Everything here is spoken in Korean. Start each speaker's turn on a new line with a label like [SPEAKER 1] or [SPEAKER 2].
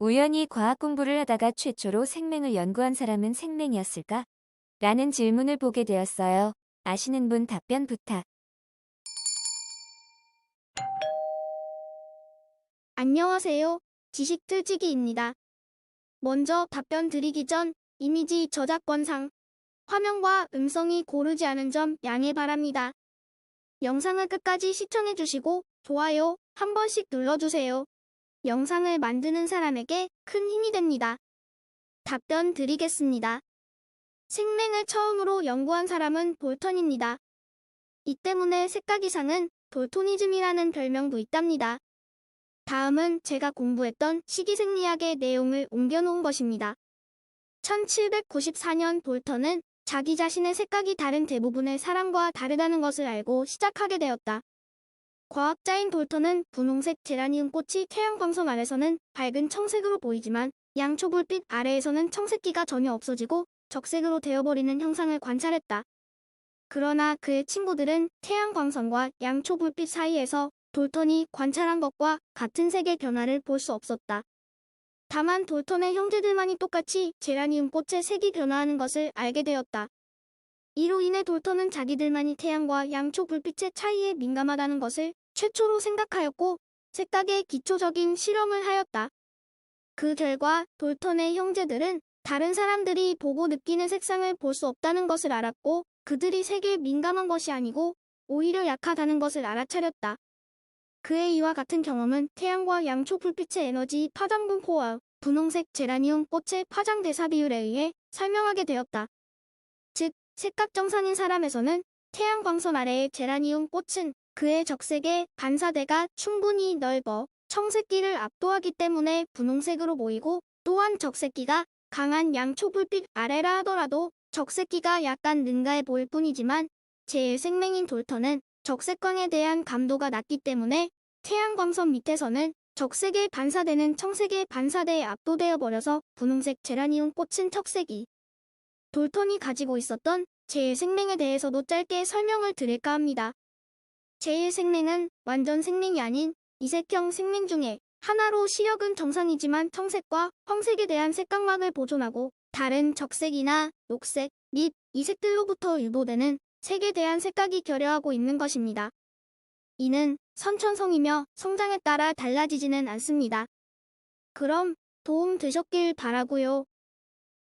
[SPEAKER 1] 우연히 과학 공부를 하다가 최초로 생명을 연구한 사람은 생명이었을까? 라는 질문을 보게 되었어요. 아시는 분 답변 부탁.
[SPEAKER 2] 안녕하세요. 지식틀지기입니다. 먼저 답변 드리기 전 이미지 저작권상 화면과 음성이 고르지 않은 점 양해 바랍니다. 영상을 끝까지 시청해주시고 좋아요 한 번씩 눌러주세요. 영상을 만드는 사람에게 큰 힘이 됩니다. 답변 드리겠습니다. 생명을 처음으로 연구한 사람은 볼턴입니다. 이 때문에 색각 이상은 볼토니즘이라는 별명도 있답니다. 다음은 제가 공부했던 식이생리학의 내용을 옮겨놓은 것입니다. 1794년 볼턴은 자기 자신의 색각이 다른 대부분의 사람과 다르다는 것을 알고 시작하게 되었다. 과학자인 볼턴은 분홍색 제라니움 꽃이 태양광선 아래서는 밝은 청색으로 보이지만 양초불빛 아래에서는 청색기가 전혀 없어지고 적색으로 되어버리는 형상을 관찰했다. 그러나 그의 친구들은 태양광선과 양초불빛 사이에서 돌턴이 관찰한 것과 같은 색의 변화를 볼 수 없었다. 다만 돌턴의 형제들만이 똑같이 제라니움 꽃의 색이 변화하는 것을 알게 되었다. 이로 인해 돌턴은 자기들만이 태양과 양초 불빛의 차이에 민감하다는 것을 최초로 생각하였고 색각의 기초적인 실험을 하였다. 그 결과 돌턴의 형제들은 다른 사람들이 보고 느끼는 색상을 볼 수 없다는 것을 알았고 그들이 색에 민감한 것이 아니고 오히려 약하다는 것을 알아차렸다. 그의 이와 같은 경험은 태양과 양초 불빛의 에너지 파장 분 포와 분홍색 제라니움 꽃의 파장 대사 비율에 의해 설명하게 되었다. 즉, 색각 정상인 사람에서는 태양 광선 아래의 제라니움 꽃은 그의 적색의 반사대가 충분히 넓어 청색기를 압도하기 때문에 분홍색으로 보이고 또한 적색기가 강한 양초 불빛 아래라 하더라도 적색기가 약간 능가해 보일 뿐이지만 제일 생명인 돌턴은 적색광에 대한 감도가 낮기 때문에 태양광선 밑에서는 적색에 반사되는 청색의 반사대에 압도되어 버려서 분홍색 제라니움 꽃은 척색이 돌턴이 가지고 있었던 제일 생명에 대해서도 짧게 설명을 드릴까 합니다. 제일 생명은 완전 생명이 아닌 이색형 생명 중에 하나로 시력은 정상이지만 청색과 황색에 대한 색각막을 보존하고 다른 적색이나 녹색 및 이색들로부터 유도되는 색에 대한 색각이 결여하고 있는 것입니다. 이는 선천성이며 성장에 따라 달라지지는 않습니다. 그럼 도움 되셨길 바라고요.